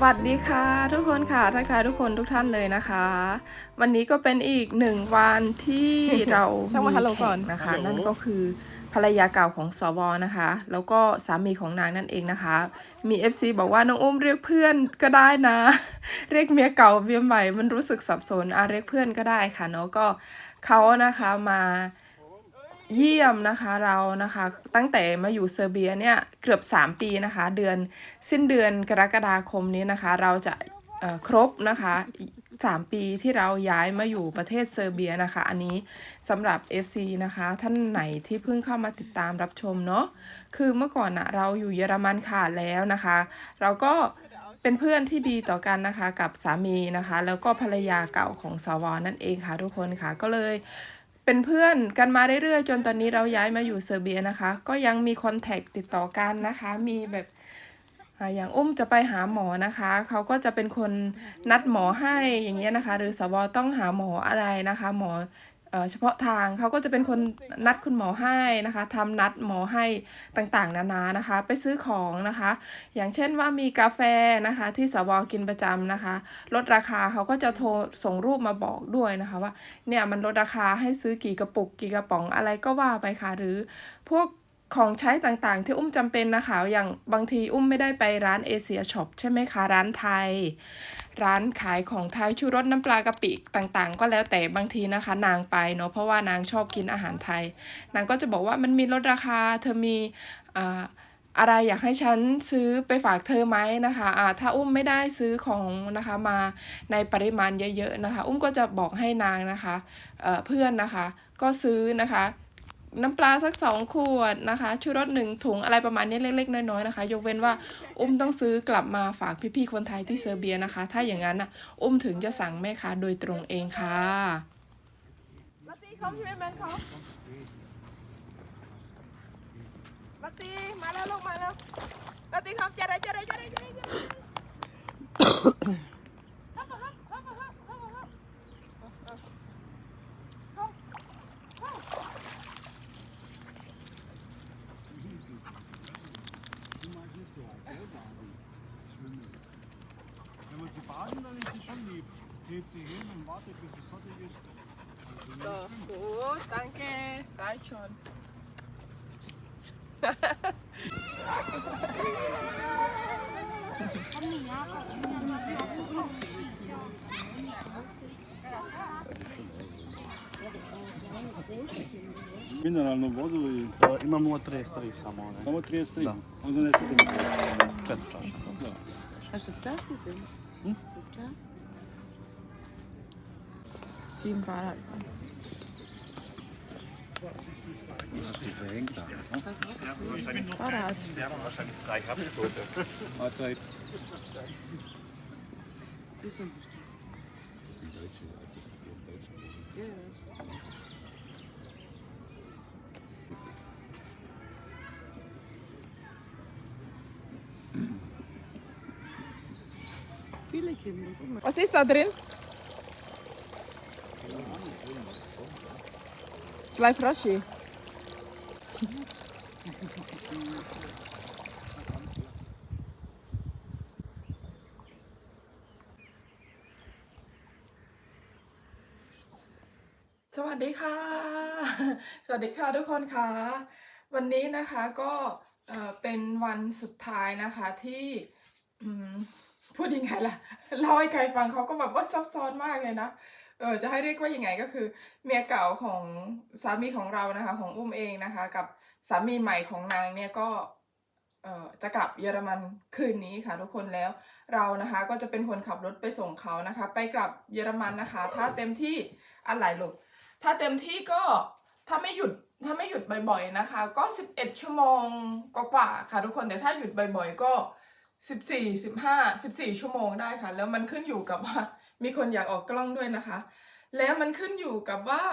สวัสดีค่ะ ทุกคนค่ะทักทายทุกคนทุกท่านเลยนะคะ วันนี้ก็เป็นอีกหนึ่งวันที่เราช่างว่าฮัลโหลก่อนแข่งนะคะฮัลโหลนั่นก็คือภรรยาเก่าของสวนะคะ แล้วก็สามีของนางนั่นเองนะคะ มี FC บอกว่าน้องอุ้มเรียกเพื่อนก็ได้นะ เรียกเมียเก่าเมียใหม่มันรู้สึกสับสนอะเรียกเพื่อนก็ได้ค่ะเนาะก็เขานะคะมา เยี่ยมนะคะเรานะคะตั้งแต่มาอยู่เซอร์เบียเนี่ยเกือบ 3 ปีนะคะ เดือนสิ้นเดือนกรกฎาคมนี้นะคะ เราจะเอ่อครบนะคะ 3 ปีที่เราย้ายมาอยู่ประเทศเซอร์เบียนะคะ อันนี้สำหรับ FC นะคะ ท่านไหนที่เพิ่งเข้ามาติดตามรับชมเนาะคือเมื่อก่อนนะเราอยู่เยอรมันค่ะแล้วนะคะ เราก็เป็นเพื่อนที่ดีต่อกันนะคะกับสามีนะคะ แล้วก็ภรรยาเก่าของสวนั่นเองค่ะทุกคนค่ะก็เลย เป็นเพื่อนกันมาเรื่อยๆ จนตอนนี้เราย้ายมาอยู่เซอร์เบียนะคะ ก็ยังมีคอนแทคติดต่อกันนะคะ มีแบบอ่าอย่างอุ้มจะไปหาหมอนะคะ เขาก็จะเป็นคนนัดหมอให้อย่างเงี้ยนะคะ หรือสวต้องหาหมออะไรนะคะ หมอ เฉพาะทางเขาก็จะเป็นคนนัดคุณหมอให้นะคะทำนัดหมอให้ต่างๆ นานานะคะ ไปซื้อของนะคะ อย่างเช่นว่ามีกาแฟนะคะ ที่สวกินประจำนะคะ ลดราคาเขาก็จะโทรส่งรูปมาบอกด้วยนะคะว่าเนี่ยมันลดราคาให้ซื้อกี่กระปุกกี่กระป๋องอะไรก็ว่าไปค่ะหรือพวกของใช้ต่างๆ ที่อุ้มจำเป็นนะคะ อย่างบางทีอุ้มไม่ได้ไปร้านเอเชียช็อปใช่ไหมคะ ร้านไทย ร้านขายของไทยชูรสน้ำปลากะปิต่างๆ ก็แล้วแต่บางทีนะคะ นางไปเนาะเพราะว่านางชอบกินอาหารไทย นางก็จะบอกว่ามันมีลดราคา เธอมีอ่าอะไรอยากให้ฉันซื้อไปฝากเธอไหมนะคะอ่าถ้าอุ้มไม่ได้ซื้อของนะคะมาในปริมาณเยอะๆนะคะ อุ้มก็จะบอกให้นางนะคะเเพื่อนนะคะ ก็ซื้อนะคะ น้ำปลาสักสองขวดนะคะชูรสหนึ่งถุงอะไรประมาณนี้เล็ก ๆ น้อยๆนะคะ ยกเว้นว่าอุ้มต้องซื้อกลับมาฝากพี่ๆคนไทยที่เซอร์เบียนะคะ ถ้าอย่างนั้นนะอุ้มถึงจะสั่งแม่ค้าโดยตรงเองค่ะลักซี่มแมนเขาตีมาแล้วลูกมาแล้วลัตตี้ครับจะได้จะได้จะได้จะได้ Wenn sie baden, dann ist sie schon lieb. Hebt sie hin und wartet, bis sie fertig ist. Also, So, gut, danke. Reicht schon. Mineralnu vodu i E, Imamo 33 samo. Ne? samo 33. Da. Onda nesete mi. Četiri čaše. Da. Du das Glas gesehen? Hm? Das Glas? Sieben Grad halt. Das ist die verhängt da. Halt. Wir haben wahrscheinlich drei Herbstbote. Mahlzeit. Das sind Deutsche, also hier in Deutschland. Ja, ja. Kinder. Guck mal. Was ist da drin? Fleischroschi. สวัสดีค่ะสวัสดีค่ะทุกคนค่ะ วันนี้นะคะก็เอ่อเป็นวันสุดท้ายนะคะที่อืม พูดยังไงล่ะเล่าให้ใครฟังเขาก็แบบว่าซับซ้อนมากเลยนะเออจะให้เรียกว่ายังไงก็คือ เมียเก่าของสามีของเรานะคะ ของอุ้มเองนะคะ กับสามีใหม่ของนางเนี่ยก็เออจะกลับเยอรมันคืนนี้ค่ะทุกคนแล้วเรานะคะก็จะเป็นคนขับรถไปส่งเขานะคะ ไปกลับเยอรมันนะคะ ถ้าเต็มที่อะไรลูกถ้าเต็มที่ก็ถ้าไม่หยุดถ้าไม่หยุดบ่อยๆนะคะ ก็ 11 ชั่วโมงกว่าๆค่ะทุกคนแต่ถ้าหยุดบ่อยๆก็ 14 15 14ชั่วโมงได้ค่ะ แล้วมันขึ้นอยู่กับว่า มีคนอยากออกกล้องด้วยนะคะ แล้วมันขึ้นอยู่กับว่า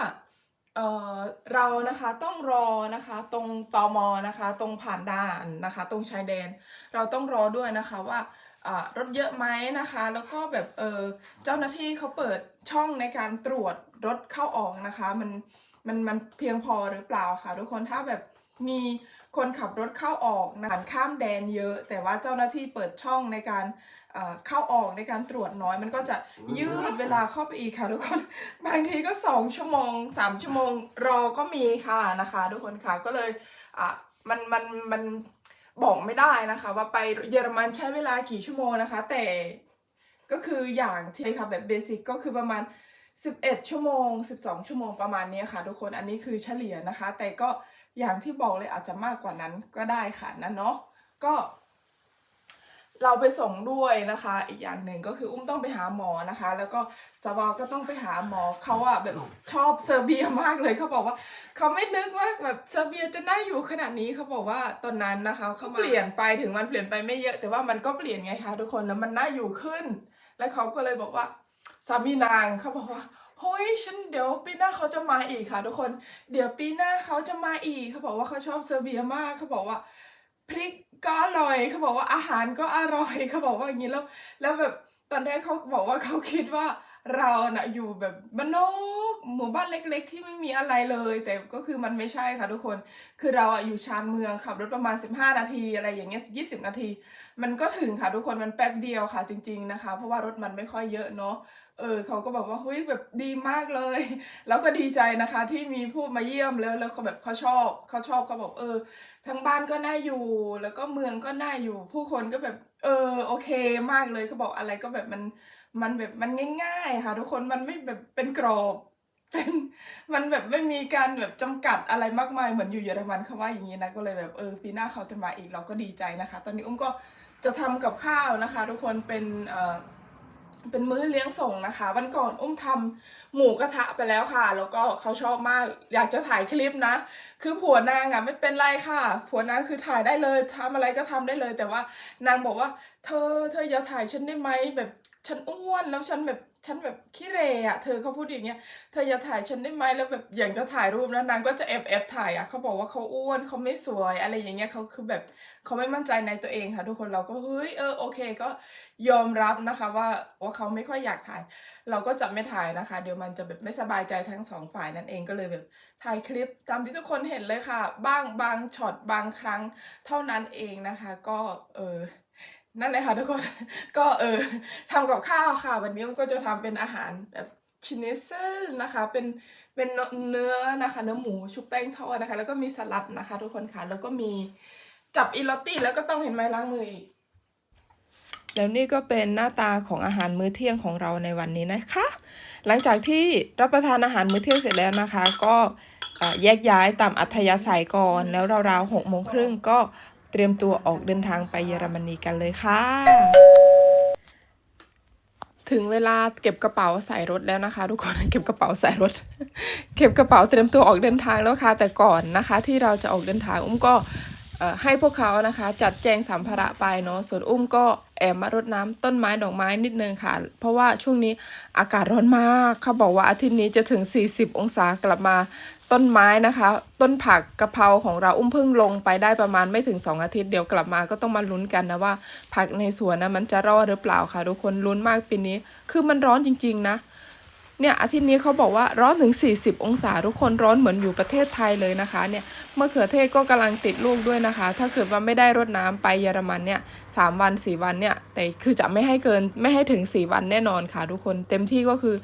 เออเรานะคะต้องรอนะคะตรงตมนะคะ ตรงผ่านด่านนะคะ ตรงชายแดน เราต้องรอด้วยนะคะว่าอ่ารถเยอะไหมนะคะ แล้วก็แบบเออเจ้าหน้าที่เขาเปิดช่องในการตรวจรถเข้าออกนะคะ มันมันมันเพียงพอหรือเปล่าค่ะ ทุกคนถ้าแบบมี คนขับรถเข้าออกนะผ่านข้ามแดนเยอะ แต่ว่าเจ้าหน้าที่เปิดช่องในการเข้าออกในการตรวจน้อย มันก็จะยืดเวลาเข้าไปอีกค่ะทุกคนบางทีก็สองชั่วโมงสามชั่วโมงรอก็มีค่ะนะคะ ทุกคนค่ะก็เลยมันมันมันบอกไม่ได้นะคะ ว่าไปเยอรมันใช้เวลากี่ชั่วโมงนะคะ แต่ก็คืออย่างที่ค่ะแบบเบสิกก็คือประมาณ 11 ชั่วโมง 12 ชั่วโมงประมาณนี้ค่ะ ทุกคนอันนี้คือเฉลี่ยนะคะ แต่ก็ อย่างที่บอกเลยอาจจะมากกว่านั้นก็ได้ค่ะนั่นเนาะก็ เราไปส่งด้วยนะคะ อีกอย่างหนึ่งก็คืออุ้มต้องไปหาหมอนะคะ แล้วก็สวาก็ต้องไปหาหมอเขาอะแบบชอบเซอร์เบียมากเลยเขาบอกว่าเขาไม่นึกว่าแบบเซอร์เบียจะน่าอยู่ขนาดนี้เขาบอกว่าตอนนั้นนะคะเขาเปลี่ยนไปถึงมันเปลี่ยนไปไม่เยอะ แต่ว่ามันก็เปลี่ยนไงคะทุกคนแล้วมันน่าอยู่ขึ้น แล้วเขาก็เลยบอกว่าสามีนางเขาบอกว่า เฮ้ยฉันเดี๋ยวปีหน้าเขาจะมาอีกค่ะ ทุกคน เดี๋ยวปีหน้าเขาจะมาอีกเขาบอกว่าเขาชอบเซอร์เบียมากเขาบอกว่าพริกก็อร่อยเขาบอกว่าอาหารก็อร่อยเขาบอกว่าอย่างนี้แล้ว แล้วแบบตอนแรกเขาบอกว่าเขาคิดว่าเราน่ะอยู่แบบบ้านนอกหมู่บ้านเล็ก ๆ ที่ไม่มีอะไรเลย แต่ก็คือมันไม่ใช่ค่ะทุกคน คือเราอะอยู่ชานเมืองขับรถประมาณ 15 นาที อะไรอย่างเงี้ย20นาที มันก็ถึงค่ะทุกคนมันแป๊บเดียวค่ะจริง ๆนะคะ เพราะว่ารถมันไม่ค่อยเยอะเนาะ เออเขาก็บอกว่าเฮ้ยแบบดีมากเลย แล้วก็ดีใจนะคะที่มีผู้มาเยี่ยมแล้วแล้วเขาแบบเขาชอบเขาชอบเขาบอกเออ ทั้งบ้านก็น่าอยู่ แล้วก็เมืองก็น่าอยู่ ผู้คนก็แบบ เออโอเคมากเลยเขาบอกอะไรก็แบบมันมันแบบมันง่าย ๆ ค่ะ ทุกคนมันไม่แบบเป็นกรอบเป็นมันแบบไม่มีการแบบจำกัดอะไรมากมายเหมือนอยู่เยอรมันเขาว่าอย่างนี้นะก็เลยแบบเออปีหน้าเขาจะมาอีกเราก็ดีใจนะคะ ตอนนี้อุ้มก็จะทำกับข้าวนะคะ ทุกคนเป็นเอ่อ เป็นมื้อเลี้ยงส่งนะคะ วันก่อนอุ้มทำหมูกระทะไปแล้วค่ะ แล้วก็เขาชอบมากอยากจะถ่ายคลิปนะ คือผัวนางอะไม่เป็นไรค่ะ ผัวนางคือถ่ายได้เลยทำอะไรก็ทำได้เลย แต่ว่านางบอกว่า เธอเธออย่าถ่ายฉันได้ไหมแบบฉันอ้วนแล้วฉันแบบ ฉันแบบขี้เหร่อะเธอเขาพูดอย่างเงี้ยเธออย่าถ่ายฉันได้ไหมแล้วแบบอย่างจะถ่ายรูปนะนางก็จะแอบแอบถ่ายอะเขาบอกว่าเขาอ้วนเขาไม่สวยอะไรอย่างเงี้ยเขาคือแบบเขาไม่มั่นใจในตัวเองค่ะ ทุกคนเราก็เฮ้ยเออโอเคก็ยอมรับนะคะว่าว่าเขาไม่ค่อยอยากถ่าย เราก็จะไม่ถ่ายนะคะ เดี๋ยวมันจะแบบไม่สบายใจทั้งสองฝ่ายนั่นเองก็เลยแบบถ่ายคลิปตามที่ทุกคนเห็นเลยค่ะ บ้างบางช็อตบางครั้งเท่านั้นเองนะคะ ก็เออ นั่นเลยค่ะทุกคน ก็เออทำกับข้าวค่ะ วันนี้มันก็จะทำเป็นอาหารแบบชินิเซลนะคะ เป็นเป็นเนื้อนะคะ เนื้อหมูชุบแป้งทอดนะคะ แล้วก็มีสลัดนะคะ ทุกคนค่ะ แล้วก็มีจับอีลอตตี้แล้วก็ต้องเห็นไหมล้างมืออีกแล้วนี่ก็เป็นหน้าตาของอาหารมื้อเที่ยงของเราในวันนี้นะคะ หลังจากที่รับประทานอาหารมื้อเที่ยงเสร็จแล้วนะคะ ก็แยกย้ายตามอัธยาศัยก่อนแล้วราวๆหกโมงครึ่งก็ เตรียมตัวออกเดินทางไปเยอรมนีกันเลยค่ะ ถึงเวลาเก็บกระเป๋าใส่รถแล้วนะคะ ทุกคนเก็บกระเป๋าใส่รถ เก็บกระเป๋าเตรียมตัวออกเดินทางแล้วค่ะ แต่ก่อนนะคะ ที่เราจะออกเดินทางอุ้มก็ ให้พวกเขานะคะจัดแจงสัมภาระไปเนาะส่วนอุ้มก็แอบมารดน้ำต้นไม้ดอกไม้นิดนึงค่ะ เพราะว่าช่วงนี้อากาศร้อนมากเขาบอกว่าอาทิตย์นี้จะถึง 40 องศากลับมาต้นไม้นะคะ ต้นผักกะเพราของเราอุ้มเพิ่งลงไปได้ประมาณไม่ถึง 2 อาทิตย์เดี๋ยวกลับมาก็ต้องมาลุ้นกันนะว่า ผักในสวนนะมันจะรอดหรือเปล่าค่ะทุกคนลุ้นมากปีนี้ คือมันร้อนจริง ๆ นะ เนี่ยอาทิตย์นี้เขาบอกว่าร้อนถึง 40 องศาทุกคนร้อนเหมือนอยู่ประเทศไทยเลยนะคะเนี่ยมะเขือเทศก็กำลังติดลูกด้วยนะคะ ถ้าเกิดว่าไม่ได้รดน้ำไปเยอรมันเนี่ยสามวันสี่วันเนี่ยแต่คือจะไม่ให้เกินไม่ให้ถึงสี่วันแน่นอนค่ะทุกคนเต็มที่ก็คือ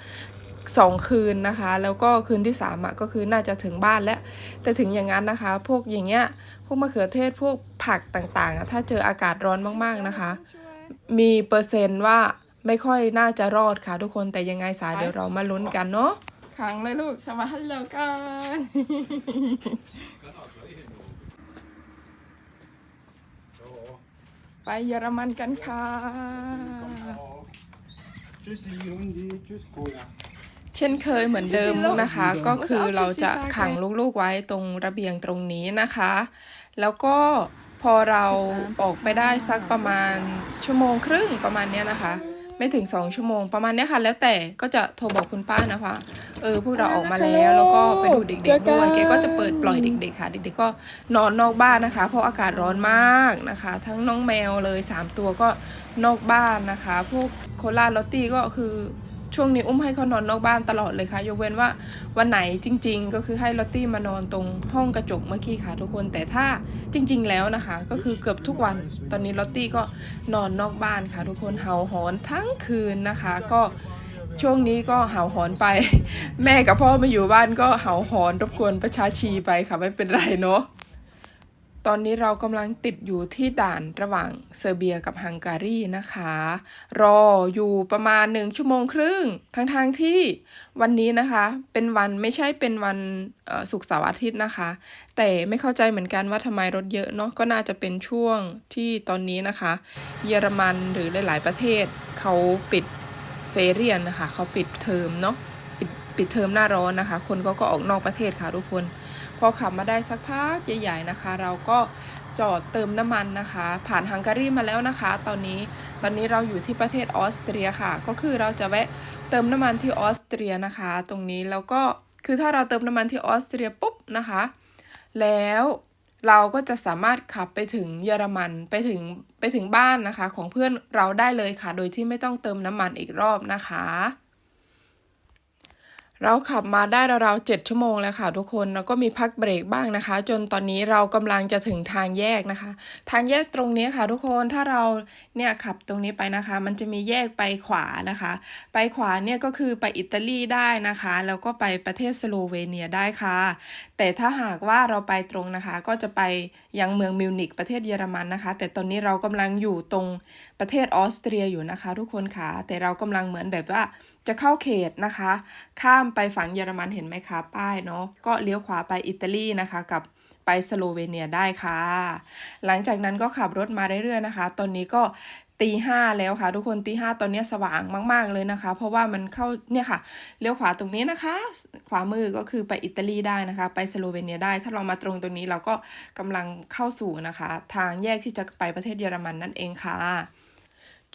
สองคืนนะคะ แล้วก็คืนที่สามอะก็คือน่าจะถึงบ้านแล้ว แต่ถึงอย่างนั้นนะคะ พวกอย่างเงี้ยพวกมะเขือเทศพวกผักต่างๆอะถ้าเจออากาศร้อนมากๆนะคะ มีเปอร์เซนต์ว่า ไม่ค่อยน่าจะรอดค่ะทุกคนแต่ยังไงสายเดี๋ยวเรามาลุ้นกันเนาะขังเลยลูกสมาฮัลโหลกันไปเยอรมันกันค่ะ Tschüssi, Hundi. Tschüss, Cola. เช่นเคยเหมือนเดิมนะคะ ก็คือเราจะขังลูกๆไว้ตรงระเบียงตรงนี้นะคะ แล้วก็พอเราออกไปได้สักประมาณชั่วโมงครึ่งประมาณเนี้ยนะคะ ไม่ถึงสองชั่วโมง ประมาณเนี้ยค่ะ แล้วแต่ก็จะโทรบอกคุณป้านะคะ เออพวกเราออกมาแล้วแล้วก็ไปดูเด็กๆด้วยแกก็จะเปิดปล่อยเด็กๆค่ะ เด็กๆก็นอนนอกบ้านนะคะ เพราะอากาศร้อนมากนะคะ ทั้งน้องแมวเลยสามตัวก็นอกบ้านนะคะ พวกโคลาลอตตี้ก็คือ ช่วงนี้อุ้มให้เขานอนนอกบ้านตลอดเลยค่ะ ยกเว้นว่าวันไหนจริง ๆ ก็คือให้ลอตตี้มานอนตรงห้องกระจกเมื่อกี้ค่ะทุกคน แต่ถ้าจริง ๆ แล้วนะคะ ก็คือเกือบทุกวัน ตอนนี้ลอตตี้ก็นอนนอกบ้านค่ะ ทุกคนเห่าหอนทั้งคืนนะคะ ก็ช่วงนี้ก็เห่าหอนไป แม่กับพ่อมาอยู่บ้านก็เห่าหอนรบกวนประชาชีไปค่ะไม่เป็นไรเนาะ ตอนนี้เรากำลังติดอยู่ที่ด่านระหว่างเซอร์เบียกับฮังการีนะคะ รออยู่ประมาณหนึ่งชั่วโมงครึ่ง ทั้งทางๆที่วันนี้นะคะ เป็นวันไม่ใช่เป็นวันศุกร์เสาร์อาทิตย์นะคะ แต่ไม่เข้าใจเหมือนกันว่าทำไมรถเยอะเนาะก็น่าจะเป็นช่วงที่ตอนนี้นะคะ เยอรมันหรือหลาย ๆ ประเทศเขาปิดเฟเรียนนะคะเขาปิดเทอมเนาะปิดปิดเทอมหน้าร้อนนะคะ คนก็ก็ออกนอกประเทศค่ะทุกคน พอขับมาได้สักพักใหญ่ๆนะคะ เราก็จอดเติมน้ำมันนะคะ ผ่านฮังการีมาแล้วนะคะ ตอนนี้ตอนนี้เราอยู่ที่ประเทศออสเตรียค่ะ ก็คือเราจะแวะเติมน้ำมันที่ออสเตรียนะคะ ตรงนี้แล้วก็คือถ้าเราเติมน้ำมันที่ออสเตรียปุ๊บนะคะ แล้วเราก็จะสามารถขับไปถึงเยอรมันไปถึงไปถึงบ้านนะคะ ของเพื่อนเราได้เลยค่ะ โดยที่ไม่ต้องเติมน้ำมันอีกรอบนะคะ เราขับมาได้ราวๆ7ชั่วโมงแล้วค่ะทุกคนแล้วก็มีพักเบรกบ้างนะคะ จนตอนนี้เรากำลังจะถึงทางแยกนะคะ ทางแยกตรงนี้ค่ะ ทุกคนถ้าเราเนี่ยขับตรงนี้ไปนะคะ มันจะมีแยกไปขวานะคะ ไปขวาเนี่ยก็คือไปอิตาลีได้นะคะ แล้วก็ไปประเทศสโลเวเนียได้ค่ะ แต่ถ้าหากว่าเราไปตรงนะคะ ก็จะไปยังเมืองมิวนิกประเทศเยอรมันนะคะ แต่ตอนนี้เรากำลังอยู่ตรงประเทศออสเตรียอยู่นะคะ ทุกคนค่ะแต่เรากำลังเหมือนแบบว่าจะเข้าเขตนะคะ ข้ามไปฝั่งเยอรมันเห็นไหมคะป้ายเนาะก็เลี้ยวขวาไปอิตาลีนะคะกับไปสโลเวเนียได้ค่ะ หลังจากนั้นก็ขับรถมาเรื่อยๆนะคะ ตอนนี้ก็ตีห้าแล้วค่ะ ทุกคนตีห้าตอนนี้สว่างมาก ๆเลยนะคะ เพราะว่ามันเข้าเนี่ยค่ะเลี้ยวขวาตรงนี้นะคะ ขวามือก็คือไปอิตาลีได้นะคะ ไปสโลเวเนียได้ ถ้าเรามาตรงตรงนี้เราก็กำลังเข้าสู่นะคะ ทางแยกที่จะไปประเทศเยอรมันนั่นเองค่ะ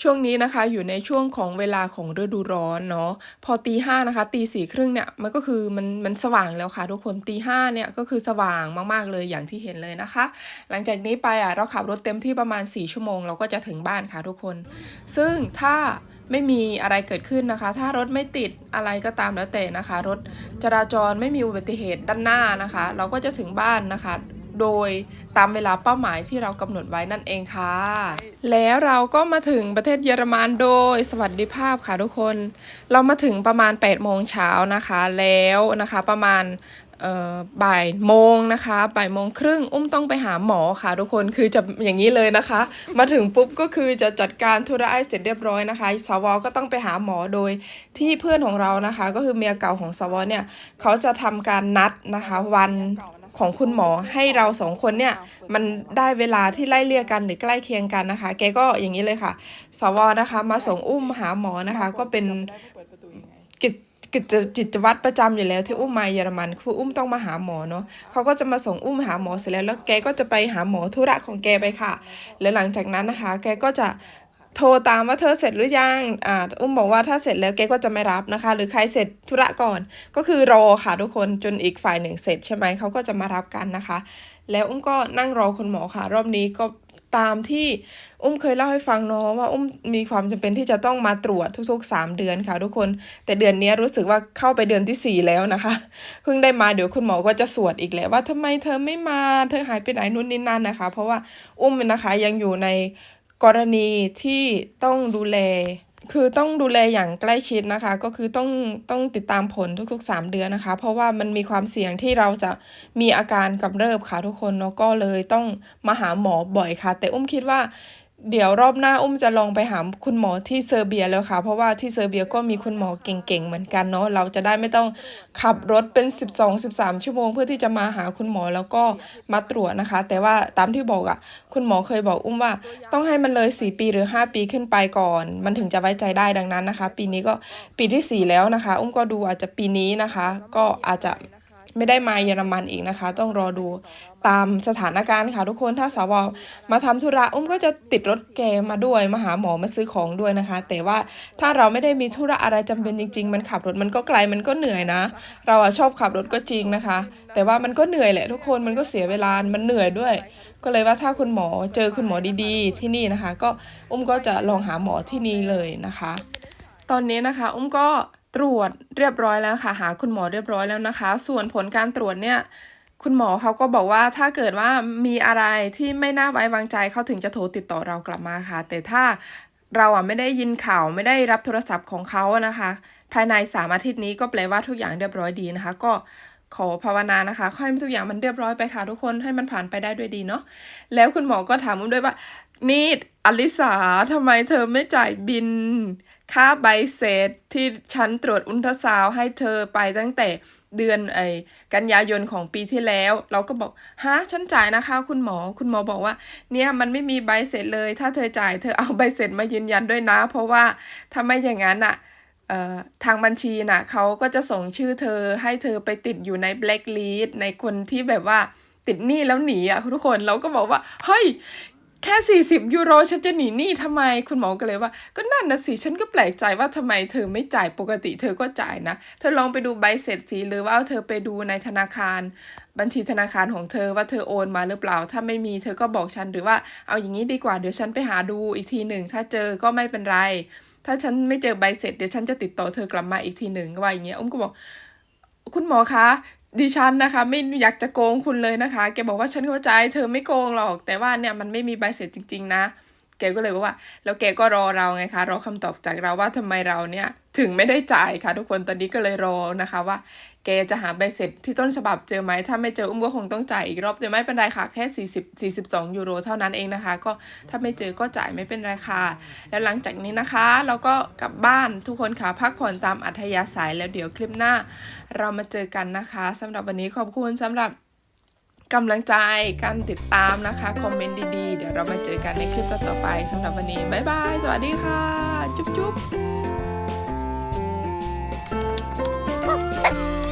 ช่วงนี้นะคะอยู่ในช่วงของเวลาของฤดูร้อนเนาะพอตีห้านะคะตีสี่ครึ่งเนี่ยมันก็คือมันมันสว่างแล้วค่ะ ทุกคนตีห้าเนี่ยก็คือสว่างมากๆเลยอย่างที่เห็นเลยนะคะ หลังจากนี้ไปอะเราขับรถเต็มที่ประมาณ 4 ชั่วโมงเราก็จะถึงบ้านค่ะทุกคน ซึ่งถ้าไม่มีอะไรเกิดขึ้นนะคะ ถ้ารถไม่ติดอะไรก็ตามแล้วแต่นะคะ รถจราจรไม่มีอุบัติเหตุด้านหน้านะคะ เราก็จะถึงบ้านนะคะ โดยตามเวลาเป้าหมายที่เรากำหนดไว้นั่นเองค่ะ แล้วเราก็มาถึงประเทศเยอรมันโดยสวัสดิภาพค่ะทุกคน เรามาถึงประมาณ8โมงเช้านะคะ แล้วนะคะประมาณบ่ายโมงนะคะบ่ายโมงครึ่งอุ้มต้องไปหาหมอค่ะทุกคนคือจะอย่างนี้เลยนะคะ มาถึงปุ๊บก็คือจะจัดการธุระให้เสร็จเรียบร้อยนะคะสวก็ต้องไปหาหมอโดยที่เพื่อนของเรานะคะ ก็คือเมียเก่าของสวเนี่ยเขาจะทำการนัดนะคะวัน ของคุณหมอให้เราสองคนเนี่ยมันได้เวลาที่ไล่เลี่ยกันหรือใกล้เคียงกันนะคะ แกก็อย่างนี้เลยค่ะ สวนะคะมาส่งอุ้มหาหมอนะคะ ก็เป็นกิจกิจจิตวัตรประจำอยู่แล้วที่อุ้มมาเยอรมันคืออุ้มต้องมาหาหมอเนาะเขาก็จะมาส่งอุ้มหาหมอเสร็จแล้วแล้วแกก็จะไปหาหมอธุระของแกไปค่ะ แล้วหลังจากนั้นนะคะ แกก็จะ โทรตามว่าเธอเสร็จหรือยัง อ่า อุ้มบอกว่าถ้าเสร็จแล้วแกก็จะไม่รับนะคะ หรือใครเสร็จธุระก่อน ก็คือรอค่ะทุกคนจนอีกฝ่ายหนึ่งเสร็จใช่ไหมเขาก็จะมารับกันนะคะ แล้วอุ้มก็นั่งรอคุณหมอค่ะ รอบนี้ก็ตามที่อุ้มเคยเล่าให้ฟังเนาะว่าอุ้มมีความจำเป็นที่จะต้องมาตรวจทุกๆ 3 เดือนค่ะทุกคน แต่เดือนนี้รู้สึกว่าเข้าไปเดือนทีสี่4 แล้วนะคะ เพิ่งได้มาเดี๋ยวคุณหมอก็จะสวดอีกแล้วว่าทำไมเธอไม่มาเธอหายไปไหนนู่นนี่นั่นนะคะ เพราะว่าอุ้มนะคะยังอยู่ใน กรณีที่ต้องดูแล คือต้องดูแลอย่างใกล้ชิดนะคะ ก็คือต้องต้องติดตามผลทุกๆ 3 เดือนนะคะ เพราะว่ามันมีความเสี่ยงที่เราจะมีอาการกำเริบค่ะทุกคนเนาะก็เลยต้องมาหาหมอบ่อยค่ะ แต่อุ้มคิดว่า เดี๋ยวรอบหน้าอุ้มจะลองไปหาคุณหมอที่เซอร์เบียแล้วค่ะ เพราะว่าที่เซอร์เบียก็มีคุณหมอเก่งๆเหมือนกันเนาะเราจะได้ไม่ต้องขับรถเป็น 12-13 ชั่วโมง เพื่อที่จะมาหาคุณหมอแล้วก็มาตรวจนะคะ แต่ว่าตามที่บอกอะ่ะ คุณหมอเคยบอกอุ้มว่า ต้องให้มันเลย 4 ปีหรือ 5 ปีขึ้นไปก่อน มันถึงจะไว้ใจได้ดังนั้นนะคะ ปีนี้ก็ปีที่ 4 แล้วนะคะ อุ้มก็ดูอาจจะปีนี้นะคะ ก็อาจจะ ไม่ได้มาเยอรมันอีกนะคะ ต้องรอดูตามสถานการณ์ค่ะทุกคนถ้าสาวมาทำธุระอุ้มก็จะติดรถแกมาด้วยมาหาหมอมาซื้อของด้วยนะคะ แต่ว่าถ้าเราไม่ได้มีธุระอะไรจำเป็นจริง ๆ มันขับรถมันก็ไกลมันก็เหนื่อยนะ เราอะชอบขับรถก็จริงนะคะ แต่ว่ามันก็เหนื่อยแหละทุกคนมันก็เสียเวลามันเหนื่อยด้วย ก็เลยว่าถ้าคุณหมอเจอคุณหมอดีๆ ที่นี่นะคะ ก็อุ้มก็จะลองหาหมอที่นี่เลยนะคะ ตอนนี้นะคะ อุ้มก็ ตรวจเรียบร้อยแล้วค่ะ หาคุณหมอเรียบร้อยแล้วนะคะ ส่วนผลการตรวจเนี่ยคุณหมอเขาก็บอกว่าถ้าเกิดว่ามีอะไรที่ไม่น่าไว้วางใจเขาถึงจะโทรติดต่อเรากลับมาค่ะ แต่ถ้าเราอะไม่ได้ยินข่าวไม่ได้รับโทรศัพท์ของเขาอะนะคะ ภายในสามอาทิตย์นี้ก็แปลว่าทุกอย่างเรียบร้อยดีนะคะ ก็ขอภาวนานะคะขอให้ทุกอย่างมันเรียบร้อยไปค่ะทุกคนให้มันผ่านไปได้ด้วยดีเนาะแล้วคุณหมอก็ถามอุ้มด้วยว่านี่อลิสาทำไมเธอไม่จ่ายบิน ค่าใบเสร็จที่ฉันตรวจอุลตราซาวให้เธอไปตั้งแต่เดือนไอ้กันยายนของปีที่แล้ว เราก็บอกฮะฉันจ่ายนะคะ คุณหมอคุณหมอบอกว่า เนี่ยมันไม่มีใบเสร็จเลย ถ้าเธอจ่ายเธอเอาใบเสร็จมายืนยันด้วยนะ เพราะว่าถ้าไม่อย่างนั้นอะเอ่อทางบัญชีน่ะเขาก็จะส่งชื่อเธอให้เธอไปติดอยู่ในแบล็คลิสต์ในคนที่แบบว่าติดหนี้แล้วหนีอะทุกคนเราก็บอกว่า เฮ้ย แค่ 40 ยูโรฉันจะหนีหนี้ทำไมคุณหมอก็เลยว่า ก็นั่นนะสิ ฉันก็แปลกใจว่าทำไมเธอไม่จ่ายปกติเธอก็จ่ายนะ เธอลองไปดูใบเสร็จสิหรือว่าเธอไปดูในธนาคาร บัญชีธนาคารของเธอว่าเธอโอนมาหรือเปล่า ถ้าไม่มีเธอก็บอกฉันหรือว่าเอาอย่างนี้ดีกว่าเดี๋ยวฉันไปหาดูอีกทีหนึ่งถ้าเจอก็ไม่เป็นไร ถ้าฉันไม่เจอใบเสร็จเดี๋ยวฉันจะติดต่อเธอกลับมาอีกทีหนึ่งว่าอย่างเงี้ยอุ้มก็บอกคุณหมอคะ ดิฉันนะคะไม่อยากจะโกงคุณเลยนะคะ แกบอกว่าฉันเข้าใจเธอไม่โกงหรอก แต่ว่าเนี่ยมันไม่มีใบเสร็จจริง ๆ นะ แกก็เลยบอกว่า แล้วแกก็รอเราไงคะ รอคำตอบจากเราว่าทำไมเราเนี่ยถึงไม่ได้จ่ายค่ะ ทุกคนตอนนี้ก็เลยรอนะคะว่า แกจะหาใบเสร็จที่ต้นฉบับเจอไหมถ้าไม่เจออุ้มก็คงต้องจ่ายอีกรอบแต่ไม่เป็นไรค่ะแค่40 42ยูโรเท่านั้นเองนะคะ ก็ถ้าไม่เจอก็จ่ายไม่เป็นไรค่ะแล้วหลังจากนี้นะคะ เราก็กลับบ้านทุกคนค่ะพักผ่อนตามอัธยาศัยแล้วเดี๋ยวคลิปหน้า เรามาเจอกันนะคะสำหรับวันนี้ขอบคุณสำหรับ กำลังใจการติดตามนะคะ คอมเมนต์ดีๆ เดี๋ยวเรามาเจอกันในคลิปต่อไปสำหรับวันนี้ บ๊ายบาย สวัสดีค่ะ จุ๊บๆ